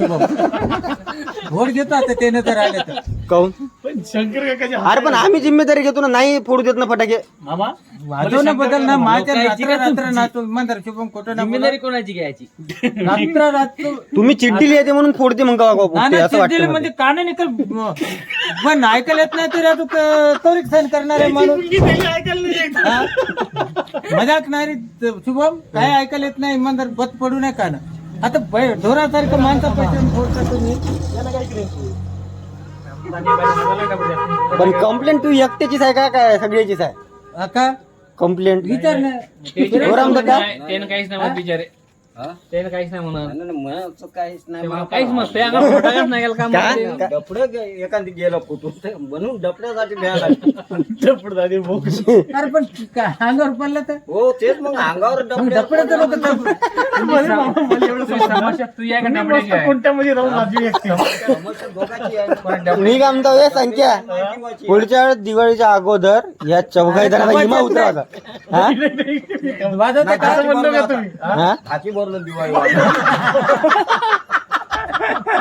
Vote घेतो आता त्याने तर आले तर. काऊन पण शंकर काकाचे अरे पण आम्ही जिम्मेदारी घेतो ना नाही फोडू देत ना फटाके. मामा वाजव ना बदल ना माझ्या रात्र रात्र नाचू म्हणतात शुभम खोटं ना जिम्मेदारी कोणाची घ्यायची. रात्र रात्र तुम्ही चिठ्ठी लिहिते म्हणून फोडते मग का बाबा नाना पोपटे, असं वाटतं म्हणजे मला. काने निकल पण ऐकायला येत नाही तरी तू तोरीक सहन करणार आहे माणूस. मुलगी त्याला ऐकायला नाही येत. हा? मजाक नाही रे शुभम. काय ऐकायला येत नाही इमानदार बत पडू नये का ना. आता ढोरासारखं माणसा पैसे फोडता तुम्ही. पण कंप्लेंट तू एकट्याचीच आहे का काय सगळ्याचीच आहे? हा का? कंप्लेंट विचार ना. काहीच नाही बिचारे. त्यानं काहीच नाही म्हणत काहीच नाही काहीच अंगावर नाही गेला. डपडं एखादी गेला फुटून म्हणून डपड्यासाठी. अरे पण अंगावर पडलं तर हो तेच मग अंगावर मग डपड्या डपडं तर लोकं तू या का समस्या दोघांची आहे. मी काय म्हणतो हे संख्या. पुढच्या वेळेस दिवाळीच्या अगोदर या चौघाई जणांना हा? वाजवते का? का हा? हा? हाती भरलं दिवाळी.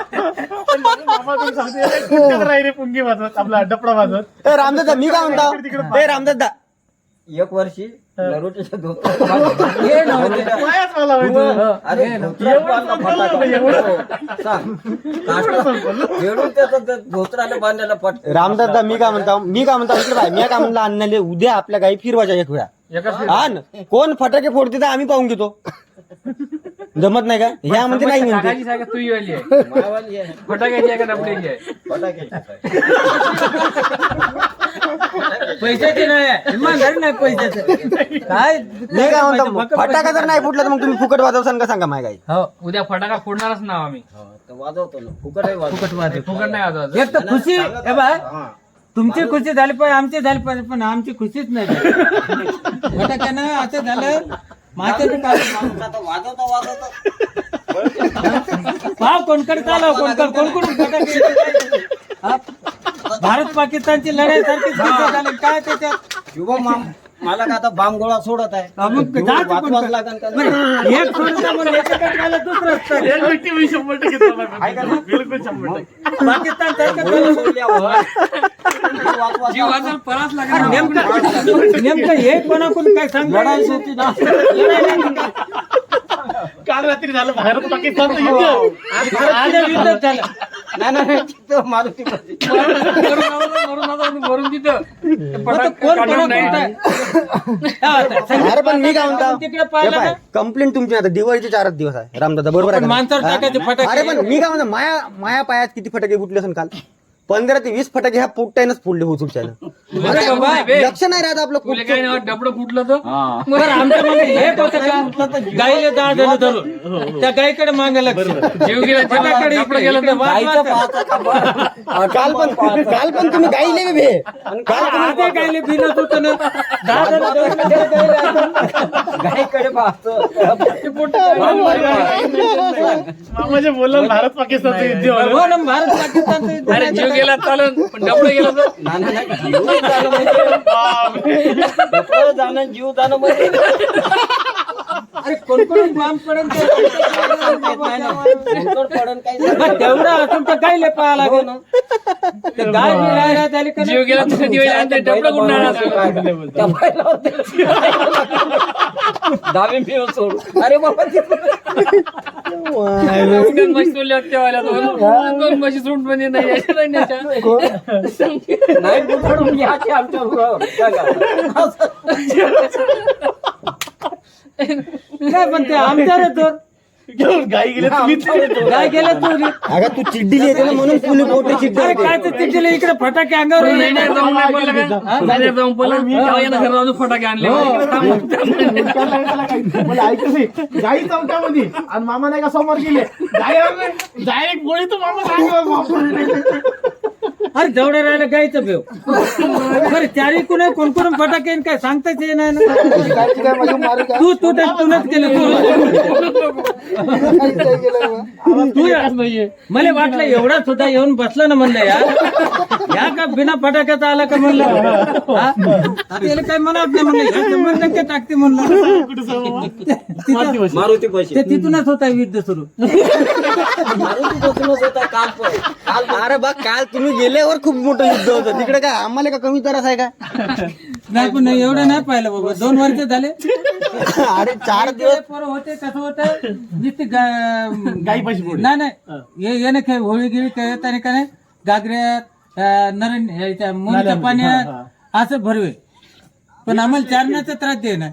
मामा तुम्ही सांगते कुठच्यात राही रे पुंगी वाजवत आपला डपडा वाजवत ए रामदादा मी काय म्हणतो ए रामदादा एक वर्षी धोत्रात हे नव्हते. पायाच मला माहिती. अरे धोत्रात बांधला फटाका. एवढं- हो, सांग. काष्ट खेळून त्याचं ते धोत्राला बांधायला पट रामदादा मी काय म्हणतो मी काय म्हणतो इकडे मी काय म्हणलं अन्नाले उद्या आपल्या गाई फिरवायच्या एक वेळा हा न कोण फटाके फोडते तर आम्ही पाहून घेतो. जमत नाही का? ह्या म्हणते नाही म्हणते. काकाची सारखं तू वाली आहे. मावाली आहे. फटाक्याची आहे का डबड्याची आहे फटाक्याची आहे. पैशाचे नाही. इमानदारी नाही पैशाचे. काय? मी काय म्हणतो फटाका जर नाही फुटला तर मग तुम्ही फुकट वाजवसान का सांगा माझ्या गाई? हो उद्या फटाका फोडणारच नाव आम्ही. हो, तर वाजवतो ना. फुकट आहे वाजवतो. फुकट वाजव. फुकट नाही. वाजवायचं एक तर खुशी हे बाय. हा. तुमची खुशी झाली पाहिजे आमची झाली पाहिजे पण आमची खुशीच नाही झाली. फटाक्यानं असं झालं माझ्या वाजवता वाजवता पाव कोणकडे चालव कोणकडे फटाके? भारत पाकिस्तानची लढाई झाली. काय त्याच्यात मा- मला का आता बांब गोळा सोडत आहे. हा, मग जा तू वाचवाच कोणकडे. लागेल का? बरं, एक दुसरं चालणार नाही. बिलकुल शंभर टक्के. पाकिस्तान गोळा जीव वाचायला लागेल. नेमकं नेमकं हे कोणाकडून काय सांग लढाई होती ना. काल रात्री झालं भारत पाकिस्तानचं युद्ध. आज आज युद्ध झालं. नाही नाही मारुती. मरून तिथं आता फटाके कोण काढून कोणा नाही. कोणता? आता संगीत अरे पण मी काय म्हणतो तिकडे पाहिलं ना कंप्लेंट तुमची आता दिवाळीचे चारच दिवस आहे रामदादा बरोबर आहे पण का? माणसावर हा? टाकायचे फटाके. अरे पण मी काय म्हणतो माया माया पायात किती फटाके फुटले असेल काल पंधरा ते वीस फटाके ह्या पोट्यानंच फोडले हो अरे बाबा, बे. लक्ष नाही राहत आपलं तुला काय डबडं फुटलं तर? बरं आमच्या मागे हे धरून त्या गाईकडे मागे लक्ष. जीव गेला फटाकडे डबडं गेलं तर वाच गाईचं वाच. पाहता का बरं? काल पण काल पण तुम्ही गाईले बे काल आधी गाईले बिनत होतं ना. धरून त्या पाहतो. बोललं भारत पाकिस्तानचं युद्ध हो. ना, भारत पाकिस्तानचं युद्ध अरे जीव गेला चालन. पण डबडं गेलं तर? नाही. जीव जाणं म्हणजे डफळं जाणं जीव जाणं म्हणजे अरे कोण कोण बाम ते पडन काही बरं, तेवढं असून तर गाईले पाहा हो लागेल? ना. ते गाय बी राहिला झाली का जीव गेला तर दिवाळी आणते डबडं कुठून आणायचं? त्या बैलावर ते- दहावी मिळून सोडू. अरे बाबा ते- दोन म्हशी सोडल्या वाल्या दोन दोन म्हशी सोडून म्हणजे नाही याच्या नाही घ्यायचे आमच्या उरावर. पण ते आमच्या तर घेऊन गाई गेले अगं तू चिड्डी लिहिते ना म्हणून तुला मोठी चिड्डी अरे. काय ते तिथे इकडे फटाके अंगावर नाही नाही जाऊन नाही पडलं का? नाही जाऊन पडलं तेव्हा यानं घरी राहून फटाके आणले? मला. गाई चौकामध्ये. आणि मामा नाही का समोर गेले? डायरेक्ट गोळी तर मामा अरे जेवढं राहिलं गायचं भेव बरं चारी कुणा कोण कोण फटाके आणि काय सांगताच ये नाही ना. तू तू तर तूनच केलं तू तू या. मला वाटलं एवढा सुद्धा येऊन बसला ना म्हणलं या. या का बिना फटाक्याचा आला का म्हणलं? हा? आता याला काय म्हणत नाही म्हणलं. ह्या शंभर टक्के टाकते म्हणलं. तिथं- मारुती पैसे. ते तिथूनच होता युद्ध सुरू. अरे बा काल तुम्ही गेल्यावर खूप मोठं युद्ध होतं. तिकडे काय आम्हाला का कमी त्रास आहे का? नाही पण नाही, एवढं नाही पाहिलं बाबा. दोन वर्ष झाले. अरे चार दिवस. पोरं होते कसं होतं गा- गाई पैसे नाही नाही. ये- येणं काय होळी गिळी काय येत आणि का नाही. गागऱ्यात नरण ह्याच्या मुलीच्या पाण्यात असं भरवे. पण आम्हाला चारण्याचा त्रास दे ना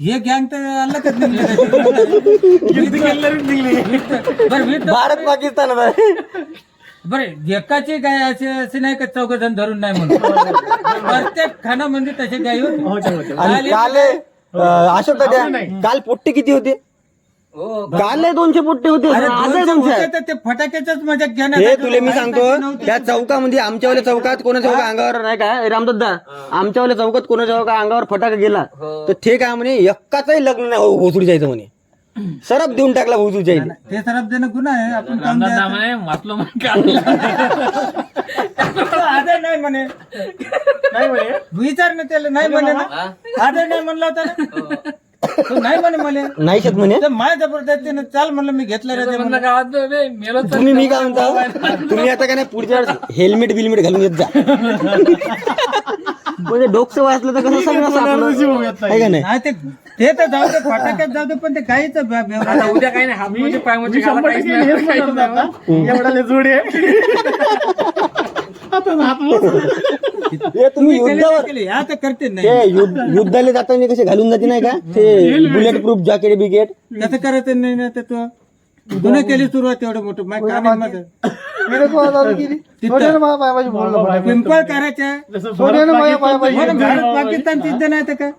हे गँग तर अलगच निघले बरं भारत पाकिस्तान बरं एकाची गाय असे असे नाही का चौघ जण धरून नाही म्हणून. प्रत्येक तसे गाय होते. आणि काल अं, अशोक दादा काल पोट्टे किती होते? काल दोनशे पोट्टे होते. आजही दोनशे ते फटाक्याच्याच मजा घेण्यात हे आलं. तुले मी सांगतो. त्या चौकामध्ये आमच्यावाल्या चौकात कोणाच्या चौका अंगावर नाही का? रामदत्ता आमच्यावाल्या चौकात कोणाच्या चौका अंगावर फटाका गेला तर ते काय म्हणे एक्काचाही लग्न नाही हो- भोसडी जायचं म्हणे. सरप देऊन टाकला भोसडी जायचं ते सरप देणं गुन्हा आहे आपण काम रामदास द्यायचं. म्हणे काल. आदर नाही म्हणे. नाही म्हणे. विचार ना त्याला नाही म्हणे ना. आदर नाही म्हणला होता ना तो नाही म्हणे म्हणे. नाही शेत म्हणे? तर माय जबरदस्तीनं चाल म्हणलं मी घेतलं रे ते म्हणलं. म्हणलं. गावात बे, मेलो तर तुम्ही मी काय म्हणतो? तुम्ही आता काय नाही पुढच्या वेळेस हेल्मेट बिलमेट घालून येत जा. म्हणजे डोकं वाचलं तर कसं सगळं सापडलं. आहे का नाही? नाही ते ते तर जाऊ दे फटाक्यात जाऊ दे पण ते आता उद्या काही नाही हात म्हणजे पाय म्हणजे मी शंभर काहीच टक्के हेच काहीच जोडे आता हात. हे तुम्ही युद्धावर तर करते नाही. ते युद्ध- युद्धाला जाताना कसे घालून जाते नाही का? ते बुलेट प्रूफ जॅकेट बिकेट कसं करायचं नाही ना ते तू गुन्हा केली सुरुवात एवढं मोठं. माय कानात मध्ये पिंपळ करायच्या हो भारत. पाकिस्तान सिद्ध नाही तर काय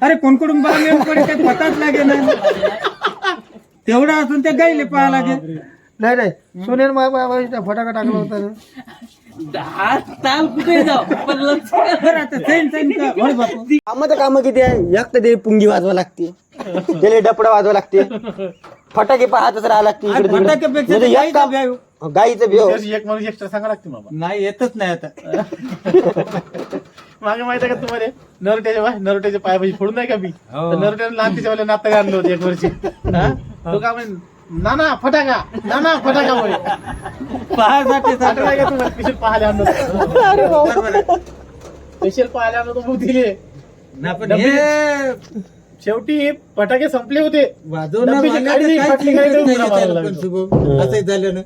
अरे कोणकडून बांगले पडे काय पताच लागे नाही तेवढं असून ते गायले पाहा लागे नाही नाही. सोन्यान माय बाय फटाका टाकला होता ना हात ताल कुठे जाऊ पण लक्ष बरं आता सैन सैन का होय बापू. कामाचं काम किती आहे? एक तर ते पुंगी वाजवा लागते. त्याला डपडा वाजवा लागते. फटाके पाहतच राहा लागते इकडे तिकडे. फटाक्यापेक्षा म्हणजे ते एक काम त्याची एक माणूस एक्स्ट्रा सांगा लागते बाबा. नाही येतच नाही आता. मागे माहिती आहे का तुम्हाला? नरट्याच्या बाय नरट्याच्या पायापाशी फोडून नाही का मी? तर नरट्याने लहान तिच्या नातं आणलं होतं एक वर्षी. हा? तो का म्हणे नाना फटाका. नाना फटाका म्हणे पाहासाठी आठवण आहे का तुम्हाला स्पेशल पाहायला आणलं स्पेशल पाहायला आणलं होतं दिले. ना पण हे शेवटी फटाके संपले होते. फाटली नाही पण. शुभम असं झालं ना.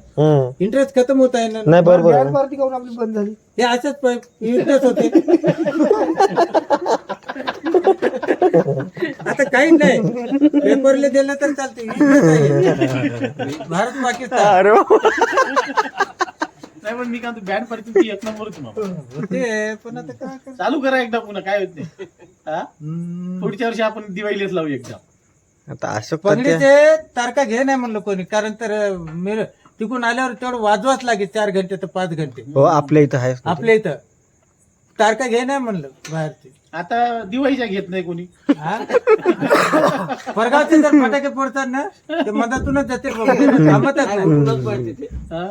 इंटरेस्ट खतम होत आहे ना. नाही बरोबर आहे. काऊन आपली बंद झाली. हे असंच युद्धच होते. आता काही नाही. पेपरले दिलं तर चालते. भारत पाकिस्तान. नाही पण मी काय बँड पार्टी तुमची एक नंबर पण आता काय चालू करा एकदा पुन्हा काय होत नाही. हा? पुढच्या वर्षी आपण दिवाळीलाच लावू एकदा. आता अशोक पगडीचे तारखा घे नाही म्हणलं कोणी कारण तर मी तिकडून आल्यावर तेवढं वाजवाच लागेल चार घंटे तर पाच घंटे. हो आपल्या इथं आहे आपल्या इथं. तारखा घे नाही म्हणलं बाहेरची आता दिवाळीच्या घेत नाही कोणी हा? परगावचे जर फटाके पडतात ना ते मधातूनच जाते थांबतच नाही हा?